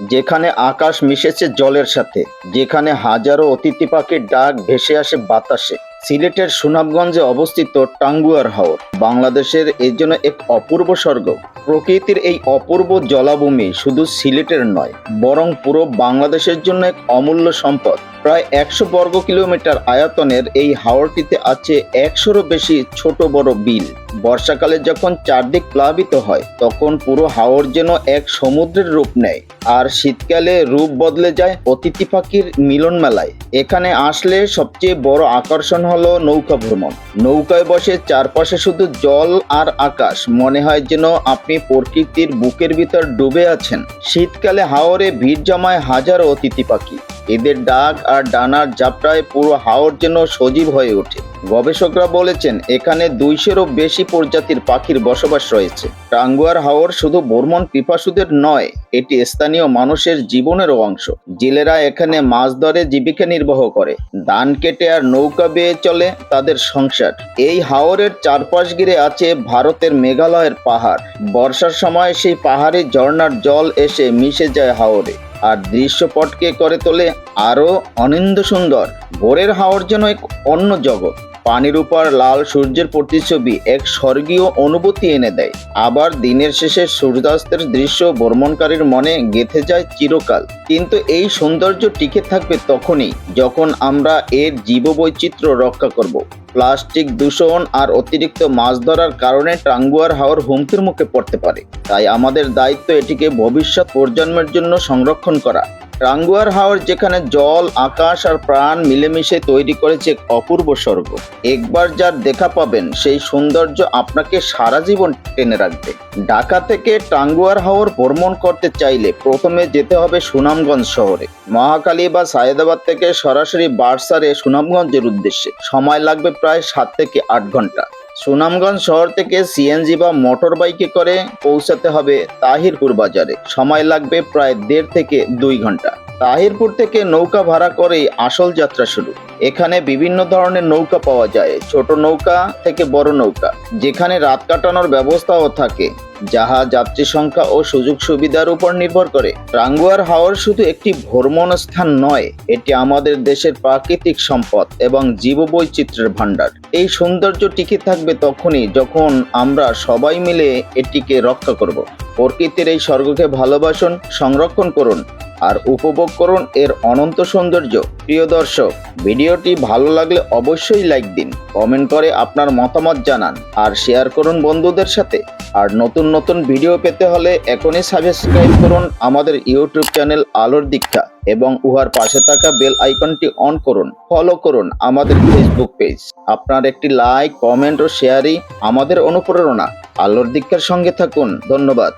যেখানে আকাশ মিশেছে জলের সাথে, যেখানে হাজারো অতিথি পাখির ডাক ভেসে আসে বাতাসে। সিলেটের সুনামগঞ্জে অবস্থিত টাঙ্গুয়ার হাওর, বাংলাদেশের এর জন্য এক অপূর্ব স্বর্গ। প্রকৃতির এই অপূর্ব জলাভূমি শুধু সিলেটের নয়, বরং পুরো বাংলাদেশের জন্য এক অমূল্য সম্পদ। প্রায় একশো বর্গ কিলোমিটার আয়তনের এই হাওরটিতে আছে একশোরও বেশি ছোট বড় বিল। বর্ষাকালে যখন চারদিক প্লাবিত হয়, তখন পুরো হাওর যেন এক সমুদ্রের রূপ নেয়। আর শীতকালে রূপ বদলে যায় অতিথি পাখির মিলন মেলায় এখানে আসলে সবচেয়ে বড় আকর্ষণ হলো নৌকা ভ্রমণ। নৌকায় বসে চারপাশে শুধু জল আর আকাশ, মনে হয় যেন আপনি প্রকৃতির বুকের ভিতর ডুবে আছেন। শীতকালে হাওরে ভিড় জমায় হাজারো অতিথি পাখি। এদের ডাক আর ডানার জাপটায় পুরো হাওর যেন সজীব হয়ে ওঠে। গবেষকরা বলেছেন, এখানে দুইশোরও বেশি প্রজাতির পাখির বসবাস রয়েছে। টাঙ্গুয়ার হাওর শুধু বর্মন পিপাসুদের নয়, এটি স্থানীয় মানুষের জীবনেরও অংশ। জেলেরা এখানে মাছ ধরে জীবিকা নির্বাহ করে। ধান কেটে আর নৌকা বেয়ে চলে তাদের সংসার। এই হাওরের চারপাশ ঘিরে আছে ভারতের মেঘালয়ের পাহাড়। বর্ষার সময় সেই পাহাড়ি ঝর্ণার জল এসে মিশে যায় হাওরে। আর দৃশ্যপটকে করে তোলে আরও অনিন্দ সুন্দর। ভোরের হাওর যেন এক অন্য জগৎ। পানির উপর লাল সূর্যের প্রতিচ্ছবি এক স্বর্গীয় অনুভূতি এনে দেয়। আবার দিনের শেষে সূর্যাস্তের দৃশ্য ভ্রমণকারীর মনে গেঁথে যায় চিরকাল। কিন্তু এই সৌন্দর্য টিকে থাকবে তখনই, যখন আমরা এর জীববৈচিত্র্য রক্ষা করব। প্লাস্টিক দূষণ আর অতিরিক্ত মাছ ধরার কারণে টাঙ্গুয়ার হাওর হুমকির মুখে পড়তে পারে। তাই আমাদের দায়িত্ব এটিকে ভবিষ্যৎ প্রজন্মের জন্য সংরক্ষণ করা। টাঙ্গুয়ার হাওর, যেখানে জল, আকাশ আর প্রাণ মিলেমিশে তৈরি করেছে এক অপূর্ব স্বর্গ। একবার যার দেখা পাবেন, সেই সৌন্দর্য আপনাকে সারা জীবন টেনে রাখবে। ঢাকা থেকে টাঙ্গুয়ার হাওর ভ্রমণ করতে চাইলে প্রথমে যেতে হবে সুনামগঞ্জ শহরে। মহাকালী বা সায়েদাবাদ থেকে সরাসরি বার্সারে সুনামগঞ্জের উদ্দেশ্যে। সময় লাগবে প্রায় সাত থেকে আট ঘণ্টা। সুনামগঞ্জ শহর থেকে সিএনজি বা মোটর বাইকে করে পৌঁছাতে হবে তাহিরপুর বাজারে। সময় লাগবে প্রায় দেড় থেকে দুই ঘণ্টা। তাহিরপুর থেকে নৌকা ভাড়া করেই আসল যাত্রা শুরু। এখানে বিভিন্ন ধরনের নৌকা পাওয়া যায়, ছোট নৌকা থেকে বড় নৌকা। যেখানে রাত কাটানোর ব্যবস্থাও থাকে। যাহা যাত্রী সংখ্যা ও সুযোগ সুবিধার উপর নির্ভর করে। রাঙ্গুয়ার হাওর শুধু একটি ভ্রমণ স্থান নয়, এটি আমাদের দেশের প্রাকৃতিক সম্পদ এবং জীববৈচিত্র্যের ভাণ্ডার। এই সৌন্দর্য টিকে থাকবে তখনই যখন আমরা সবাই মিলে এটিকে রক্ষা করব। প্রকৃতির এই স্বর্গকে ভালোবাসুন, সংরক্ষণ করুন। আর উপভোগ করুন এর অনন্ত সৌন্দর্য। প্রিয় দর্শক, ভিডিওটি ভালো লাগলে অবশ্যই লাইক দিন কমেন্ট করে আপনার মতামত জানান আর শেয়ার করুন বন্ধুদের সাথে। আর নতুন নতুন ভিডিও পেতে হলে এখনই সাবস্ক্রাইব করুন আমাদের ইউটিউব চ্যানেল আলোর দীক্ষা এবং উহার পাশে থাকা বেল আইকনটি অন করুন। ফলো করুন আমাদের ফেসবুক পেজ আপনার একটি লাইক কমেন্ট ও শেয়ারই আমাদের অনুপ্রেরণা। আলোর দীক্ষার সঙ্গে থাকুন। ধন্যবাদ।